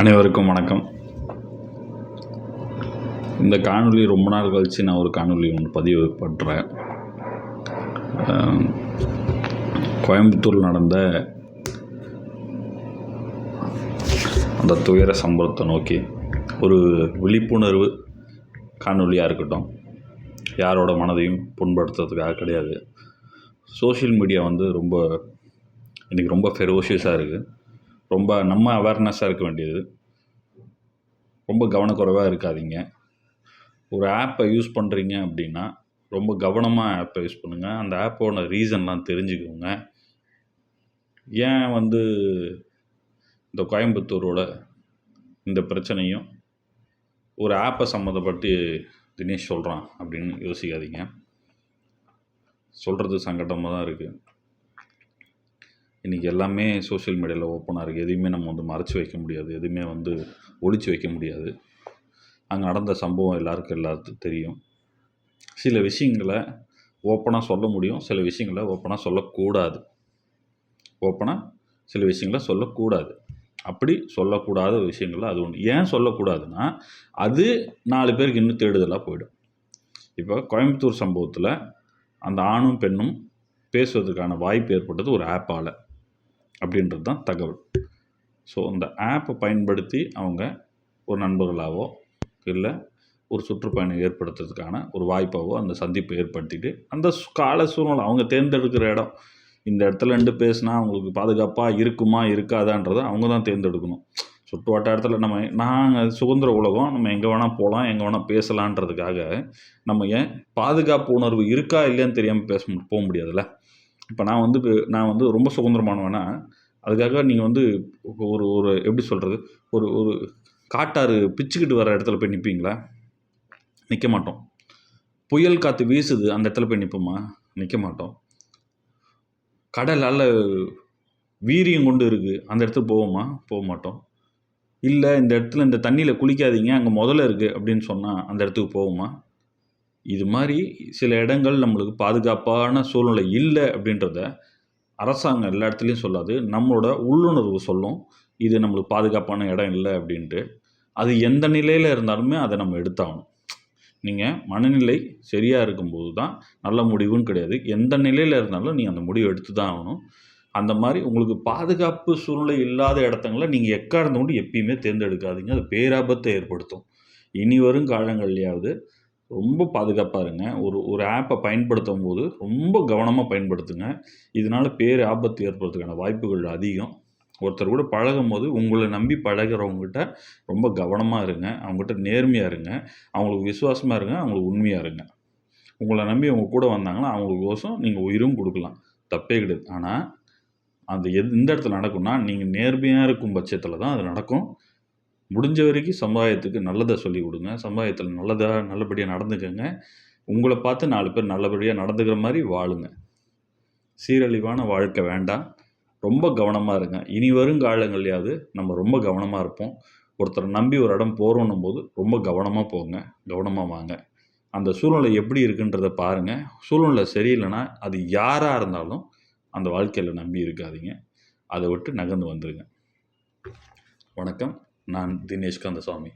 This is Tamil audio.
அனைவருக்கும் வணக்கம். இந்த காணொலி ரொம்ப நாள் கழித்து நான் ஒரு காணொலி ஒன்று பதிவு பண்ணுறேன் கோயம்புத்தூர் நடந்த அந்த துயர சம்பவத்தை நோக்கி ஒரு விழிப்புணர்வு காணொலியாக இருக்கட்டும். யாரோட மனதையும் புண்படுத்துறதுக்காக கிடையாது. சோஷியல் மீடியா வந்து ரொம்ப இன்றைக்கி ரொம்ப ஃபெரோஷியஸாக இருக்குது ரொம்ப நம்ம அவேர்னஸாக இருக்க வேண்டியது. ரொம்ப கவனக்குறைவாக இருக்காதீங்க. ஒரு ஆப்பை யூஸ் பண்ணுறீங்க அப்படின்னா ரொம்ப கவனமாக ஆப்பை யூஸ் பண்ணுங்கள் அந்த ஆப்போட ரீசன்லாம் தெரிஞ்சுக்கோங்க. ஏன் வந்து இந்த கோயம்புத்தூரோட இந்த பிரச்சனையும் ஒரு ஆப்பை சம்மந்தப்பட்டு தினேஷ் சொல்கிறான் அப்படின்னு யோசிக்காதீங்க. சொல்கிறது சங்கடமாக தான் இருக்குது இன்றைக்கி எல்லாமே சோஷியல் மீடியாவில் ஓப்பனாக இருக்குது எதையுமே நம்ம வந்து மறைச்சி வைக்க முடியாது. எதுவுமே வந்து ஒழிச்சு வைக்க முடியாது. அங்கே நடந்த சம்பவம் எல்லாருக்கும் எல்லாத்துக்கும் தெரியும். சில விஷயங்களை ஓப்பனாக சொல்ல முடியும். சில விஷயங்களை ஓப்பனாக சொல்லக்கூடாது. ஓப்பனாக சில விஷயங்களை சொல்லக்கூடாது. அப்படி சொல்லக்கூடாத விஷயங்கள் அது ஒன்று ஏன் சொல்லக்கூடாதுன்னா அது நாலு பேருக்கு இன்னும் தேடுதலாக போயிடும். இப்போ கோயம்புத்தூர் சம்பவத்தில் அந்த ஆணும் பெண்ணும் பேசுவதற்கான வாய்ப்பு ஏற்பட்டது ஒரு ஆப்பால் அப்படின்றது தான் தகவல். ஸோ அந்த ஆப்பை பயன்படுத்தி அவங்க ஒரு நண்பர்களாவோ இல்லை ஒரு சுற்றுப்பயணம் ஏற்படுத்துறதுக்கான ஒரு வாய்ப்பாவோ அந்த சந்திப்பை ஏற்படுத்திட்டு அந்த கால சூழ்நிலை அவங்க தேர்ந்தெடுக்கிற இடம் இந்த இடத்துல ரெண்டு பேசினா அவங்களுக்கு பாதுகாப்பாக இருக்குமா இருக்காதான்றதை அவங்க தான் தேர்ந்தெடுக்கணும். சுற்று வட்டாரத்தில் நம்ம நாங்கள் சுதந்திர உலகம் நம்ம எங்கே வேணால் போகலாம் எங்கே வேணால் பேசலான்றதுக்காக நம்ம ஏன் பாதுகாப்பு உணர்வு இருக்கா இல்லையான்னு தெரியாமல் பேச போக முடியாதுல்ல? இப்போ நான் வந்து நான் வந்து ரொம்ப சுதந்திரமானவனா அதுக்காக நீங்கள் வந்து ஒரு ஒரு எப்படி சொல்கிறது ஒரு ஒரு காட்டாறு பிச்சுக்கிட்டு வர இடத்துல போய் நிற்பீங்களா நிற்க மாட்டோம். புயல் காற்று வீசுது அந்த இடத்துல போய் நிற்போமா நிற்க மாட்டோம். கடல் நல்ல வீரியம் கொண்டு இருக்குது அந்த இடத்துக்கு போவோமா? போக மாட்டோம். இல்லை இந்த இடத்துல இந்த தண்ணியில் குளிக்காதீங்க அங்கே முதல்ல இருக்குது அப்படின்னு சொன்னால் அந்த இடத்துக்கு போவோமா? இது மாதிரி சில இடங்கள் நம்மளுக்கு பாதுகாப்பான சூழ்நிலை இல்லை அப்படின்றத அரசாங்கம் எல்லா இடத்துலையும் சொல்லாது. நம்மளோட உள்ளுணர்வு சொல்லும். இது நம்மளுக்கு பாதுகாப்பான இடம் இல்லை அப்படின்ட்டு. அது எந்த நிலையில் இருந்தாலுமே அதை நம்ம எடுத்தாகணும். நீங்கள் மனநிலை சரியாக இருக்கும்போது தான் நல்ல முடிவுன்னு கிடையாது. எந்த நிலையில் இருந்தாலும் நீங்கள் அந்த முடிவு எடுத்து தான் ஆகணும். அந்த மாதிரி உங்களுக்கு பாதுகாப்பு சூழ்நிலை இல்லாத இடத்துங்களை நீங்கள் எக்காரணம் கொண்டு எப்பயுமே தேர்ந்தெடுக்காதீங்க. அது பேராபத்தை ஏற்படுத்தும். இனி வரும் காலங்கள்லையாவது ரொம்ப பாதுகாப்பாக இருங்க. ஒரு ஒரு ஆப்பை பயன்படுத்தும் போது ரொம்ப கவனமாக பயன்படுத்துங்க. இதனால் பேர் ஆபத்து ஏற்படுறதுக்கான வாய்ப்புகள் அதிகம். ஒருத்தர் கூட பழகும் போது உங்களை நம்பி பழகிறவங்ககிட்ட ரொம்ப கவனமாக இருங்க. அவங்ககிட்ட நேர்மையாக இருங்க. அவங்களுக்கு விசுவாசமாக இருங்க. அவங்களுக்கு உண்மையாக இருங்க. உங்களை நம்பி அவங்க கூட வந்தாங்கன்னா அவங்களுக்கு கோசம் நீங்கள் உயிரும் கொடுக்கலாம். தப்பே கிடையாது. ஆனால் அந்த எது எந்த இடத்துல நடக்கும்னா நீங்கள் நேர்மையாக இருக்கும் பட்சத்தில் தான் அது நடக்கும். முடிஞ்ச வரைக்கும் சமுதாயத்துக்கு நல்லதை சொல்லிக் கொடுங்க. சமுதாயத்தில் நல்லதாக நல்லபடியாக நடந்துக்கங்க. உங்களை பார்த்து நாலு பேர் நல்லபடியாக நடந்துக்கிற மாதிரி வாழுங்க. சீரழிவான வாழ்க்கை வேண்டாம். ரொம்ப கவனமாக இருங்க. இனி வரும் காலங்கள்லையாவது நம்ம ரொம்ப கவனமாக இருப்போம். ஒருத்தரை நம்பி ஒரு இடம் போகிறோன்னும் போது ரொம்ப கவனமாக போங்க. கவனமாக வாங்க. அந்த சூழ்நிலை எப்படி இருக்குன்றதை பாருங்கள் சூழ்நிலை சரியில்லைன்னா அது யாராக இருந்தாலும் அந்த வாழ்க்கையில் நம்பி இருக்காதீங்க. அதை விட்டு நகர்ந்து வந்துடுங்க வணக்கம். நான் தினேஷ் கந்தசாமி